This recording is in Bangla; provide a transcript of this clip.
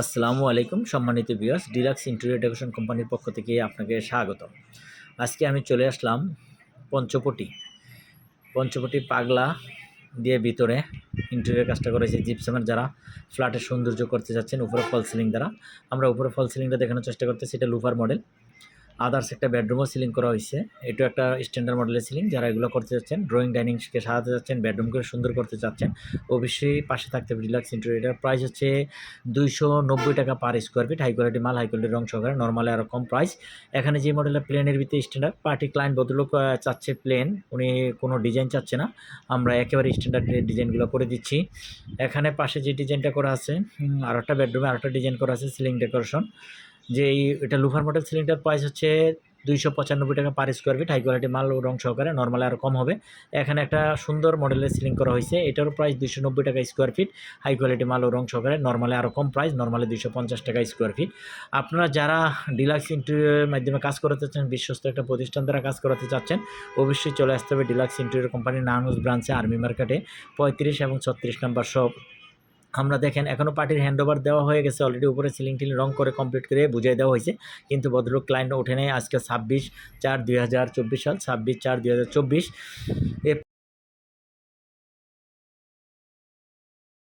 আসসালামু আলাইকুম, সম্মানিত বিয়াস ডিলাক্স ইন্টেরিয়র ডেকোরেশন কোম্পানির পক্ষ থেকে আপনাকে স্বাগত আজকে আমি চলে আসলাম পঞ্চপটি। পঞ্চপটি পাগলা দিয়ে ভিতরে ইন্টেরিয়র কাজটা করেছি। জিপসামের যারা ফ্ল্যাটের সৌন্দর্য করতে যাচ্ছেন, উপরে ফল সিলিং দ্বারা, আমরা উপরে ফল সিলিংটা দেখানোর চেষ্টা করতেছি, এটা লুফার মডেল আদার্স একটা বেডরুমও সিলিং করা হয়েছে এটা একটা স্ট্যান্ডার্ড মডেলের সিলিং যারা এগুলো করতে চাচ্ছেন ড্রয়িং ডাইনিংকে সাজাতে যাচ্ছেন বেডরুমকে সুন্দর করতে চাচ্ছেন, অবশ্যই পাশে থাকতে হবে রিল্যাক্স ইন্টেরিয়র প্রাইস হচ্ছে দুইশো নব্বই টাকা per square feet high quality মাল হাই কোয়ালিটি রং সহকারে নর্মালি আরও কম প্রাইস এখানে যে মডেলের প্লেনের ভিতরে স্ট্যান্ডার্ড পার্টি ক্লায়েন্ট ভদ্রলোক চাচ্ছে প্লেন উনি কোনো ডিজাইন চাচ্ছে না। আমরা একেবারে স্ট্যান্ডার্ড ডিজাইনগুলো করে দিচ্ছি। এখানে পাশে যে ডিজাইনটা করা আছে আর একটা বেডরুমে আর একটা ডিজাইন করা আছে সিলিং ডেকোরেশন যে এটা লুফার মডেল সিলিন্ডার প্রাইস হচ্ছে দুইশো পঁচানব্বই টাকা per square feet high quality মাল ও রং সহকারে নর্মালি আরও কম হবে। এখানে একটা সুন্দর মডেলের সিলিং করা হয়েছে, এটারও প্রাইস দুইশো নব্বই টাকা স্কোয়ার ফিট হাই কোয়ালিটি মাল রং সহকারে নর্মালি আরও কম প্রাইস নর্মালি দুইশো পঞ্চাশ টাকা স্কোয়ার ফিট আপনারা যারা ডিলাক্স ইন্টেরিয়রের মাধ্যমে কাজ করাতে চাচ্ছেন বিশ্বস্ত একটা প্রতিষ্ঠান দ্বারা কাজ করাতে চাচ্ছেন, অবশ্যই চলে আসতে হবে ডিলাক্স ইন্টেরিয়র কোম্পানির নানুজ ব্রাঞ্চে আর্মি মার্কেটে পঁয়ত্রিশ এবং ছত্রিশ নাম্বার সব আমরা দেখেন এখনও পার্টির হ্যান্ডওভার দেওয়া হয়ে গেছে অলরেডি উপরে সিলিং টিলিং রং করে কমপ্লিট করে বুঝিয়ে দেওয়া হয়েছে। কিন্তু ভদ্রলোক ক্লায়েন্ট ওঠে নেই, আজকে ছাব্বিশ চার দুই সাল, ছাব্বিশ চার দুই